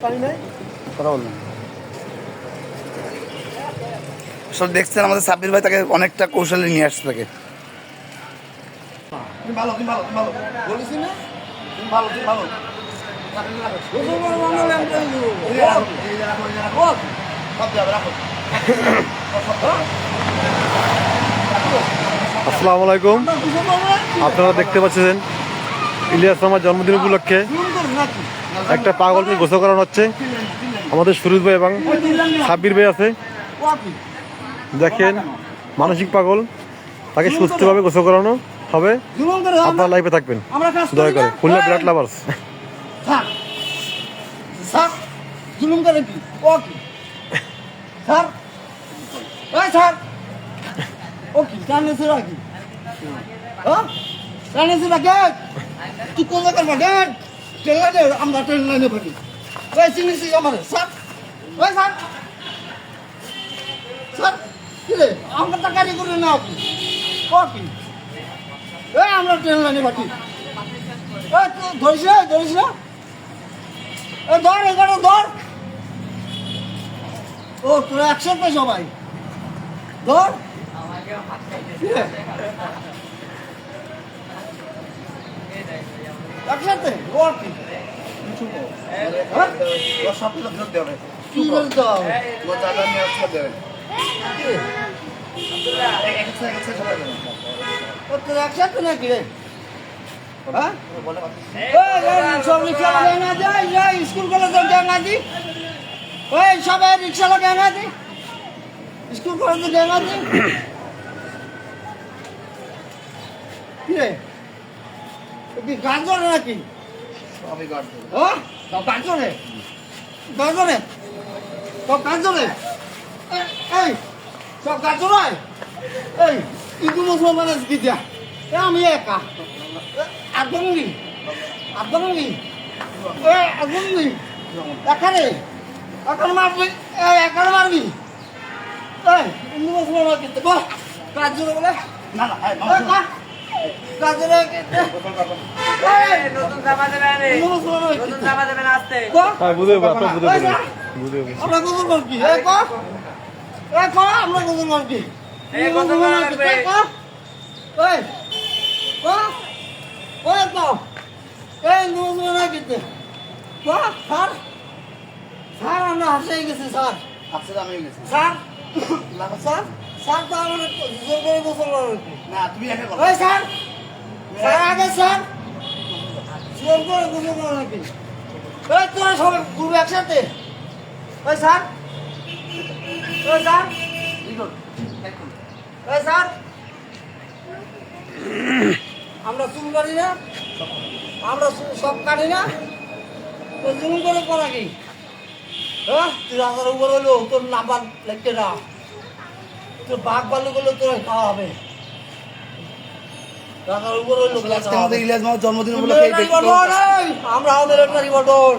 কথা সব দেখছেন আমাদের সাব্বির ভাই তাকে অনেকটা কৌশলে নিয়ে আসছে তাকে। আসসালামু আলাইকুম। আপনারা দেখতে পাচ্ছেন ইলিয়াস আমার জন্মদিন উপলক্ষে একটা পাগলকে গোসল করানো হচ্ছে। আমাদের সুরজ ভাই এবং সাব্বির ভাই আছে। দেখেন, মানসিক পাগল, তাকে সুস্থভাবে গোসল করানো হবে। আপনার লাইফে থাকবেন। দয়া করে? খুলনা বিরাট লাভার্স ও কি? স্যার এই স্যার ও কি? কানে সে রাখি হ্যাঁ? কানে সে রাখি তুই কোন জায়গায় বাটেন ট্রেন লাইনে আমরা ট্রেন লাইনে বাটি ওই চিনিস আমার স্যার ওই স্যার স্যার কি রে আমরা তো গাড়ি করে না আপনি কি এই আমরা ট্রেন লাইনে বাটি এই তুই ধরিস না ধরিস না এ ধর এখানে ধর ও তোরা একসাথে সবাই ধর কি রে? একসাথে ও আর কি? একসাথে নাকি রে? হ্যাঁ? সব রিক্সা আছে স্কুল কলেজের গ্যাং আছে ওই সবাই রিক্সাওয়ালা গ্যাং আছে স্কুল কলেজের গ্যাং আছে কি রে? কি গাজরে নাকি? হ্যাঁ সব গাজরে? গাজরে? সব গাজরে? এ- এই সব গাজরে? এই ইন্দু মুসলমান আছে কি দিয়া। এ আমি একা। আদঙ্গি আদঙ্গি এ আদঙ্গি এখানে এখন মারবি? এ এখানে মারবি? এই ইন্দু মুসলমান কিনতে বল কাজরে বলে? না না স্যার আমরা হাসে গেছি স্যার স্যার স্যার স্যার তো আমাদের জোর করে গোসল করেন না তুমি একা করো ওই স্যার স্যার আগে স্যার। করে করেন নাকি? ওই তোরা ঘুরবে একসাথে। ওই স্যার। ওই স্যার। ওই স্যার। আমরা চুল কাটি না। আমরা সব কাটি না। তো জুলুম করে করা কি হ্যাঁ তুই রাস্তার উপর হলো তোর নাম্বার লিখতে না তোর বাঘ বালু করলে তোর খাওয়া হবে। আমাদের ইলিয়াস মামার জন্মদিন উপলক্ষে আমরা মিলিটারি বটন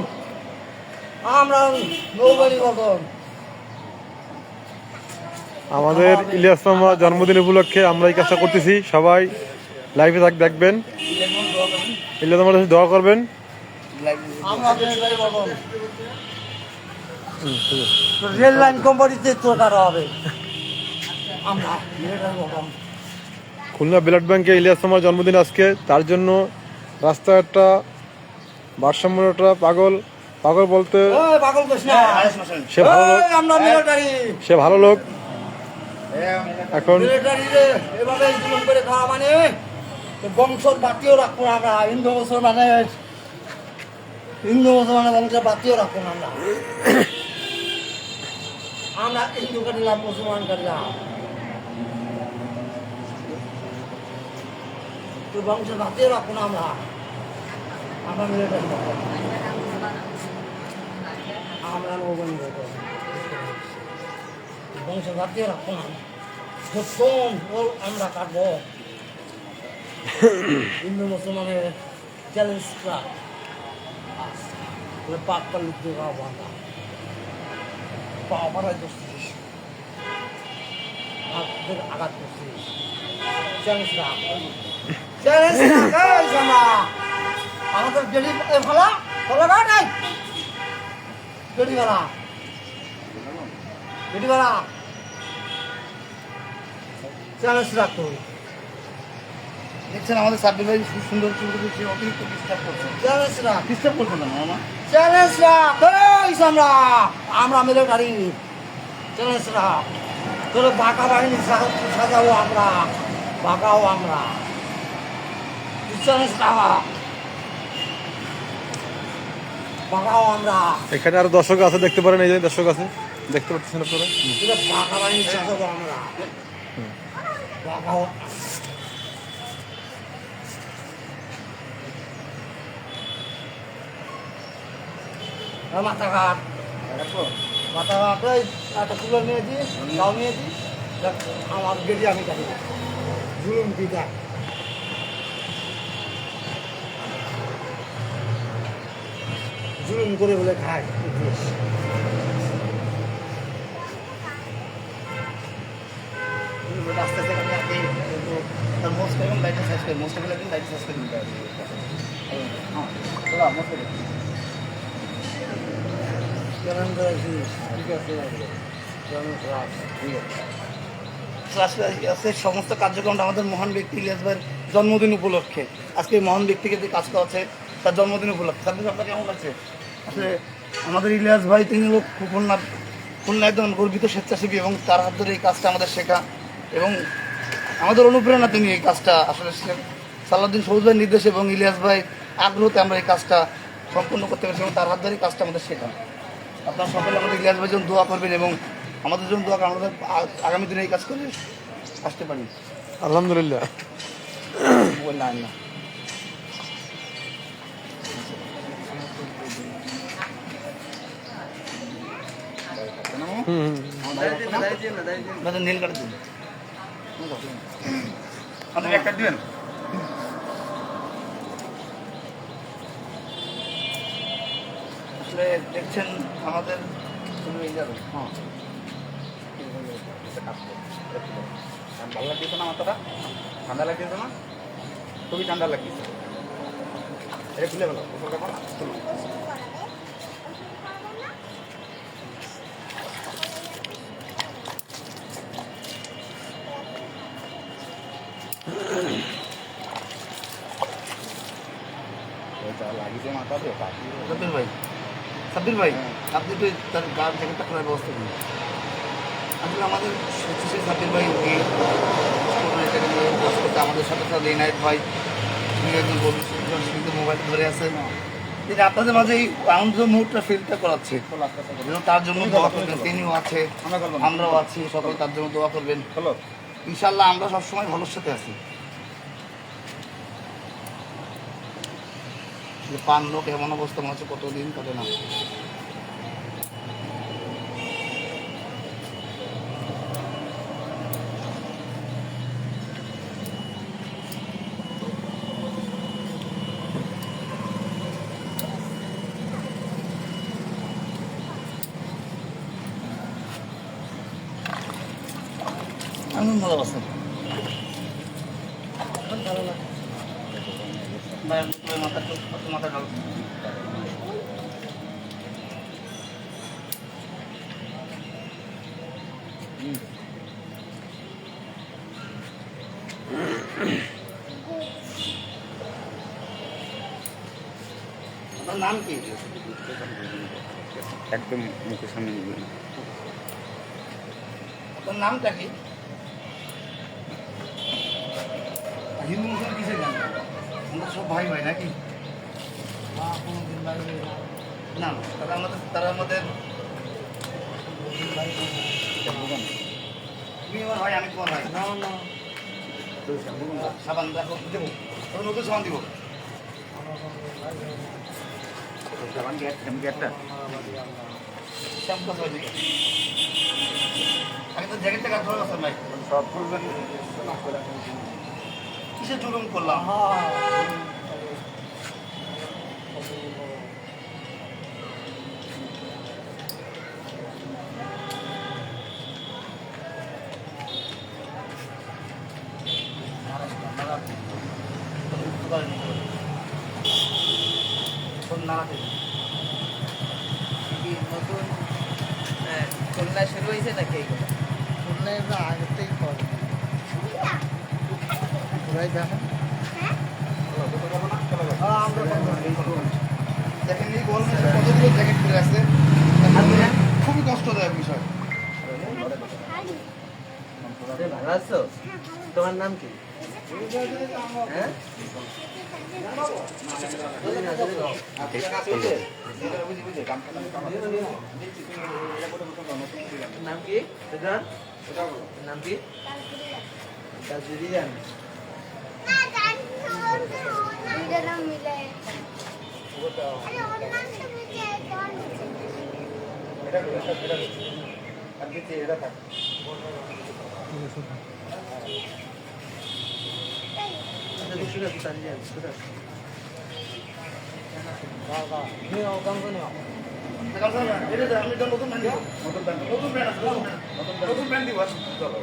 আমরা নৌবাড়ি বটন আমাদের ইলিয়াস মামা জন্মদিন উপলক্ষে আমরা এই কাজটা করতেছি। সবাই লাইভে থাক দেখবেন। ইলিয়াস আমার কাছে দোয়া করবেন। রেল লাইন কোম্পানিতে তোর হবে। আমরা খুলনা ব্লাড ব্যাংকে ইলিয়াস আমার জন্মদিন আজকে। তার জন্য রাস্তাঘাটটা ভারসাম্যটা পাগল। পাগল বলতে কৃষ্ণ সে। ভালো লোক। সে ভালো লোক। এখন মানে? তো বংশর বাতিও রাখব আমরা হিন্দু হিন্দু মুসলমানের বংশের বাতিও রাখব আমরা। আমরা হিন্দু কাটিলাম মুসলমান কাটিলাম। তো বংশের বাতিও রাখব না আমরা আমরা রাখব আমরা নৌবাহিনী রাখব বংশের বাতিও রাখব না যখন ওর আমরা কাটবো হিন্দু মুসলমানের চ্যালেঞ্জটা পাক পাল্লি দিয়ে খাওয়াবো আমরা পাওয়া পাড়ায় করছিস হাতের আঘাত করছিস চ্যালেঞ্জটা দেখছেন আমাদের ভাই খুব সুন্দর চুল করছে অতিরিক্ত করছে চ্যালেঞ্জ রাখ করছে না আমরা আমরা মিলিটারি চ্যালেঞ্জ রাখ তোর বাঁকা বাহিনী সাজাবো আমরা বাঁকাও আমরা তুই চ্যালেঞ্জ রাখ বাঁকাও আমরা এখানে আরও দর্শক আছে, দেখতে পারেন, এই যে দর্শক আছে। দেখতে পাচ্ছেন আপনারা? তোর বাঁকা বাহিনী সাজাবো আমরা বাঁকাও এ মাথা ঘাট মাথা ঘাট একটা কুলো নিয়েছি তাও নিয়েছি আমার গেটি আমি জানি জুলুম কি জুলুম করে বলে খায়। ইতিহাস। আস্তে আস্তে আপনি তার মোস্ট এবং লাইটে সার্চ করে মোস্ট এবং লাইটে সার্চ করে দিতে হবে। হ্যাঁ চলো মোস্ট কেমন করে ঠিক আছে কেমন? ঠিক আছে। সমস্ত কার্যক্রমটা আমাদের মহান ব্যক্তি ইলিয়াস ভাইয়ের জন্মদিন উপলক্ষে। আজকে মহান ব্যক্তিকে যে কাজ করা হচ্ছে তার জন্মদিন উপলক্ষে। সাব্বির আপনার কেমন লাগছে? আসলে আমাদের ইলিয়াস ভাই তিনি হলো খুলনা খুলনা একজন গর্বিত স্বেচ্ছাসেবী এবং তার হাত ধরে এই কাজটা আমাদের শেখা। এবং আমাদের অনুপ্রেরণা তিনি এই কাজটা আসলে সালাউদ্দিন সবুজ ভাইয়ের নির্দেশে এবং ইলিয়াস ভাই আগ্রহতে আমরা এই কাজটা সম্পূর্ণ করতে পেরেছি এবং তার হাত ধরে এই কাজটা আমাদের শেখা। আপনারা সকলে আমাদের ইলিয়াস ভাইয়ের জন্য দোয়া করবেন এবং আমাদের জন্য দোয়া আমাদের আগামী দিনে এই কাজ করে আসতে পারি। আলহামদুলিল্লাহ। বললাম না। নীল কাটে দিন। আপনি এক কাট দিবেন? আসলে দেখছেন আমাদের শুধু এই যাবে। হ্যাঁ। ভালো লাগছে না মাথাটা? ঠান্ডা লাগছে না? খুবই ঠান্ডা লাগছে। এটা খুলে গেল উপর কাপড় খুলো। সাব্বির ভাই। সাব্বির ভাই আপনি তো তার গান জ্যাকেটটা খোলার ব্যবস্থা করুন। আসলে আমাদের সুশীল সাব্বির ভাই উনি আমাদের সাথে সাথে ইনায়ত ভাই তিনি একজন ভবিষ্যৎ মোবাইল ধরে আছেন তিনি আপনাদের মাঝে এই আনন্দ মুহূর্তটা ফিলটা করাচ্ছে। তার জন্য দোয়া করবেন তিনিও আছে আমরাও আছি সকলে তার জন্য দোয়া করবেন। ইনশাল্লাহ আমরা সবসময় ভালোর সাথে আছি। পান লোক এমন অবস্থা মনে হচ্ছে কতদিন কাটে না আমি ভালো আছেন ভালো লাগে মাথা মাথা ঢাল আপনার নাম কি? একদম মুখের সামনে নিবে আপনার নামটা কি? হিন্দু মুসলিম কিসের গান? আমরা সব ভাই ভাই নাকি? না। তারা আমাদের তারা আমাদের তুমি আমার ভাই আমি তোমার ভাই। না না। সাবান দেখো দেবো। নতুন সাবান দিব। কিসে জুলুম করলাম নাড়াতে খেলা শুরু হয়েছে নাকি এইগুলো? দেখেন এই গরমে যে কতগুলো জ্যাকেট পরে আছে খুবই কষ্টদায়ক বিষয়। ভালো আছো? তোমার নাম কি? হ্যাঁ? নাম কি? নাম কি? তাজুরিয়ান মিলে। আরে ওর নাম তো মিলে তোর তাজুরিয়ান সুজন আমি তো নতুন প্যান্ট দিব। নতুন প্যান্ট দিব চলো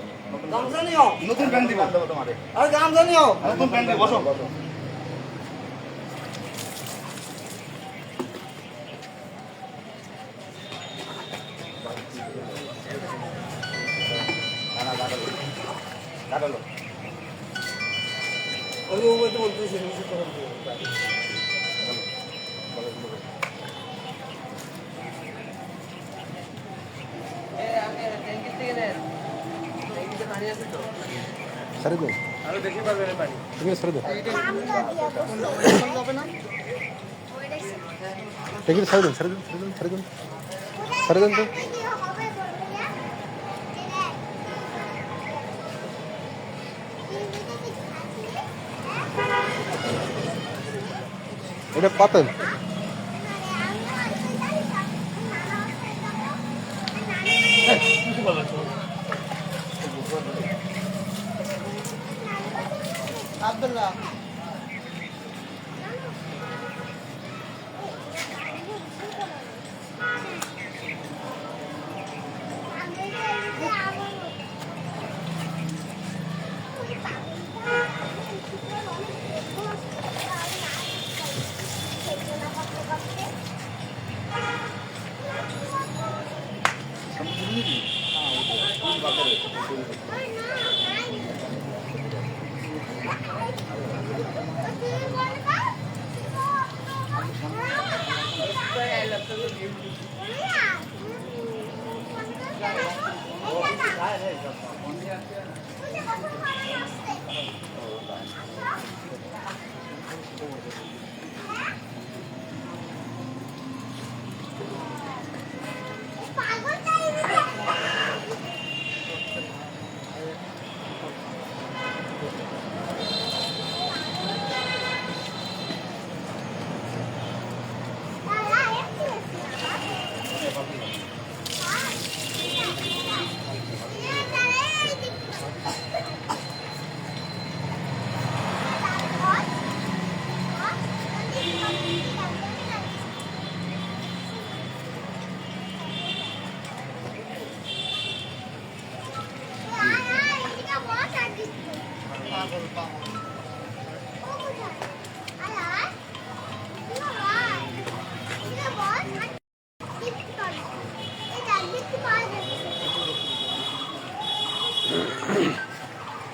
দেখি সারি দেন সারি দেন সারি দেন সারি দেন সারি দেন তো এটা পাতেন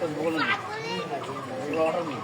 我耍过那个的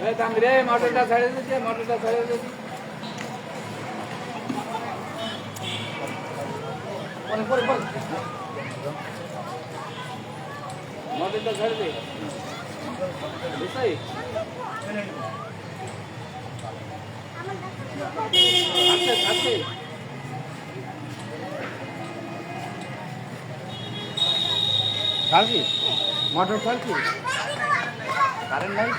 এই থামবি রে মোটরটা ছেড়ে দিচ্ছে মোটরটা ছেড়ে দিচ্ছে পরে পরে পরে মোটরটা ছেড়ে দে বুঝছাই আস্তে আস্তে ছাড়বি মোটর ছাড়বি কারেন্ট নাই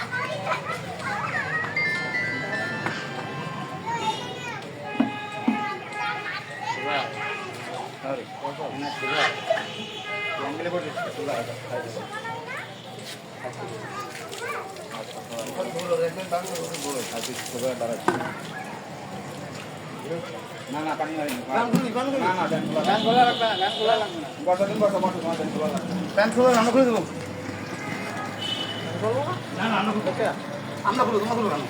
লাগবে প্যান্ট খোলা রান্না করে দেবো না না আমরা খুলো তোমার খুলো রান্না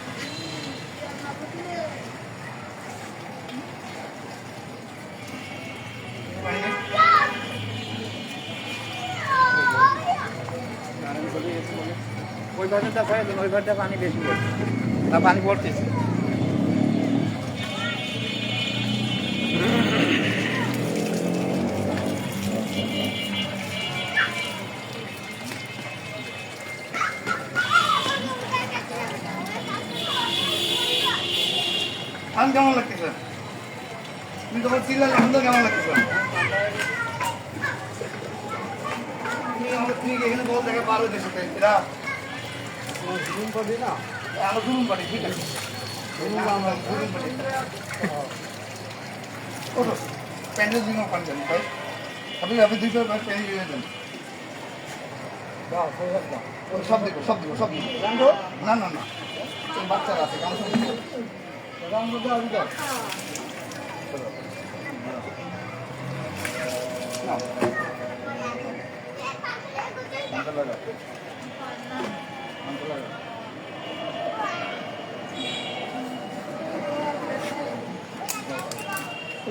ওই ঘরটা পানি বেশি পড়ছে পানি পড়তেছে। জুম করবি না? আমরা জুলুম পারি ঠিক আছে। আমরা জুলুম পারি ওঠো প্যান্ডেল জুলুম পান জানি ভাই। আপনি আপনি দুইটা প্যান্ডেল দিয়ে দেন সব দেখো সব দেখো সব দেখো। না না না। বাচ্চারা আছে গান শুনতে গান বলতে হবে তো না গানটা লাগা গানটা লাগা রেখে রেখে রেখে রেখে তুমি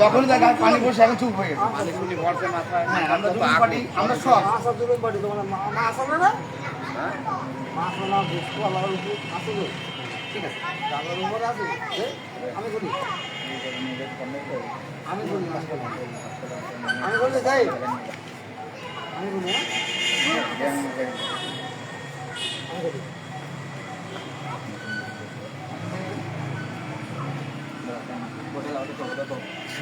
যখন দেখা পানি পড়ছে এখন চুপ হয়ে গেছে হ্যাঁ, আমরা জুলুম পার্টি আমরা সব তো ঠিক আছে আমি করি আমি করি আমি করলে যাই আমি করি হ্যাঁ? আমি করি এই, এই, এই, এই, আমি না, আমার। না না না আমাদের লাগবে আমার সব লাগবে আমার সব লাগবে বলো প্যান্ট পড়ছে দেখুন তো। ওদের ঘরে বাসায় করা মানে ভালো হতো। আপনারা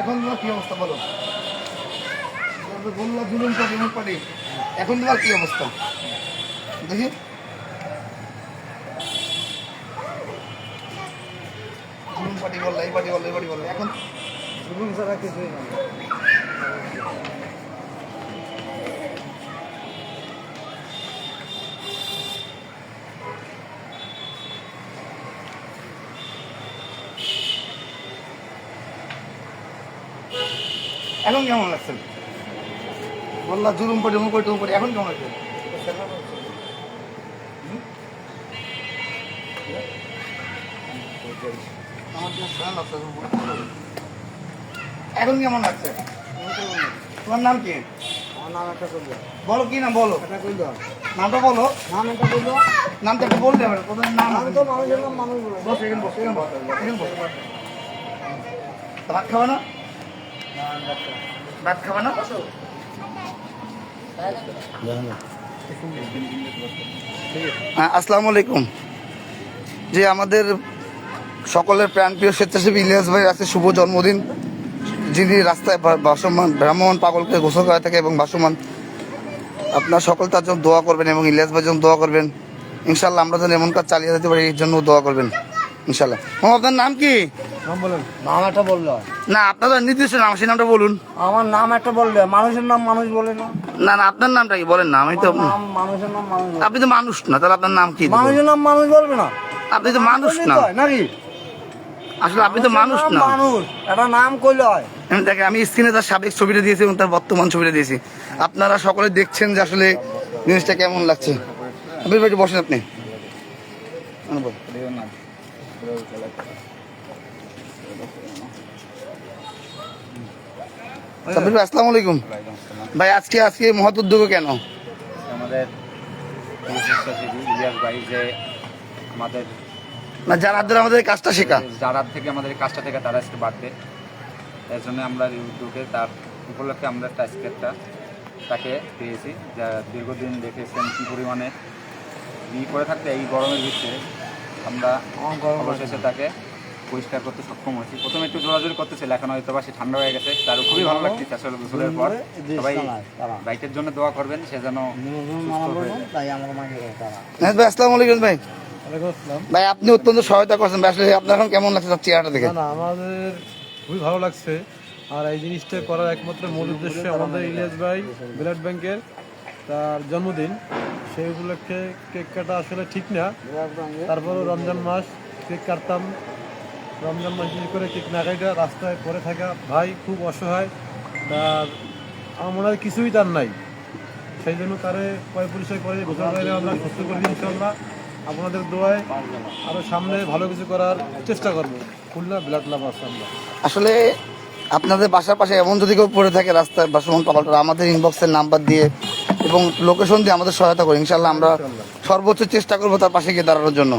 এখন তোমার কি অবস্থা বলো? বলল জুলুম পাটি এখন তোমার কি অবস্থা? দেখি পার্টি বলল এই পার্টি বলল এই পার্টি বলল এখন জুলুম ছাড়া কিছুই না এখন কেমন লাগছে? বললা জুলুম পার্টি অমুক পার্টি অমুক পার্টি এখন কেমন লাগছে? আমার লাগছে, এখন কেমন লাগছে? তোমার নাম কি? বলো কি নাম বলো। নামটা বলো। নামটা একটু বলতে হবে প্রথমে নাম। নাম তো মানুষের নাম মানুষ বস এখানে বস এখানে বস এখানে বস। ভাত খাবে না? ভাত খাবে না? হ্যাঁ, আসসালামু আলাইকুম। যে আমাদের সকলের প্রাণপ্রিয় স্বেচ্ছাসেবী ইলিয়াস ভাই আছে শুভ জন্মদিন। যিনি রাস্তায় ভাসমান ভ্রাম্যমান পাগলকে গোসল করা থাকে এবং ভাসমান আপনার সকল তার জন্য দোয়া করবেন এবং ইলিয়াস ভাইয়ের জন্য দোয়া করবেন। ইনশাল্লাহ আমরা যেন এমন কাজ চালিয়ে যেতে পারি এর জন্য দোয়া করবেন। ইনশাল্লাহ মামা, আপনার নাম কি? নাম একটা বলল। না আপনার নির্দিষ্ট নাম সেই নামটা বলুন। আমার নাম একটা বললে। মানুষের নাম মানুষ বলে না। না না আপনার নামটা কি? বলেন না আমি তো মানুষের নাম মানুষ আপনি তো মানুষ না তাহলে আপনার নাম কি? মানুষের নাম মানুষ বলবে না। আপনি তো মানুষ না। নাকি? আসলে আপনি তো মানুষ না। মানুষ। একটা নাম কইলে হয়। দেখেন আমি স্ক্রিনে তার সাবেক ছবিটা দিয়েছি এবং তার বর্তমান ছবিটা দিয়েছি। আপনারা সকলে দেখছেন যে আসলে জিনিসটা কেমন লাগছে। আপনি একটু বসেন আপনি। আসসালামু আলাইকুম। ভাই আজকে আজকে মহৎ উদ্যোগ কেন? আমাদের যে আমাদের না যার আমাদের কাজটা শেখা। যারা থেকে আমাদের কাজটা থেকে তারা আজকে বাড়বে এর জন্য আমরা ইউটিউবে তার উপলক্ষে আমরা একটা স্কেটটা তাকে পেয়েছি যা দীর্ঘদিন দেখেছেন কী পরিমাণে। ই করে থাকতে এই গরমের ভিতরে আমরা অবশেষে তাকে পরিষ্কার করতে সক্ষম হয়েছি। প্রথমে একটু জোরাজোরি করতেছিল এখন হয়তো বা সে ঠান্ডা হয়ে গেছে। তার খুবই ভালো লাগছে আসলে গোসলের পর। সবাই বাইকের জন্য দোয়া করবেন সে যেন ভাই আসসালামু আলাইকুম ভাই। ভাই আপনি অত্যন্ত সহায়তা করছেন। আসলে আপনার এখন কেমন লাগছে তার চেহারাটা দেখে? না আমাদের খুবই ভালো লাগছে। আর এই জিনিসটা করার একমাত্র মূল উদ্দেশ্য আমাদের ইলিয়াস ভাই ব্লাড ব্যাংকের তার জন্মদিন। সেই উপলক্ষে কেক কাটা আসলে ঠিক না। তারপরও রমজান মাস, কেক কাটতাম। রমজান মাস বিশেষ করে কেক না কাটা রাস্তায় পড়ে থাকা ভাই খুব অসহায়। তার আমার কিছুই তার নাই। সেই জন্য তারে কয় পরিচয় করে আমরা সুস্থ করে দিই ইনশাল্লাহ আপনাদের দোয়ায় আরও সামনে ভালো কিছু করার চেষ্টা করব। খুলনা ব্লাড লাভ আমরা। আসলে আপনাদের বাসার পাশে এমন যদি কেউ পড়ে থাকে রাস্তায় বা সুমন পাগলটা আমাদের ইনবক্সের নাম্বার দিয়ে এবং লোকেশন দিয়ে আমাদের সহায়তা করি ইনশাল্লাহ আমরা সর্বোচ্চ চেষ্টা করব তার পাশে গিয়ে দাঁড়ানোর জন্য।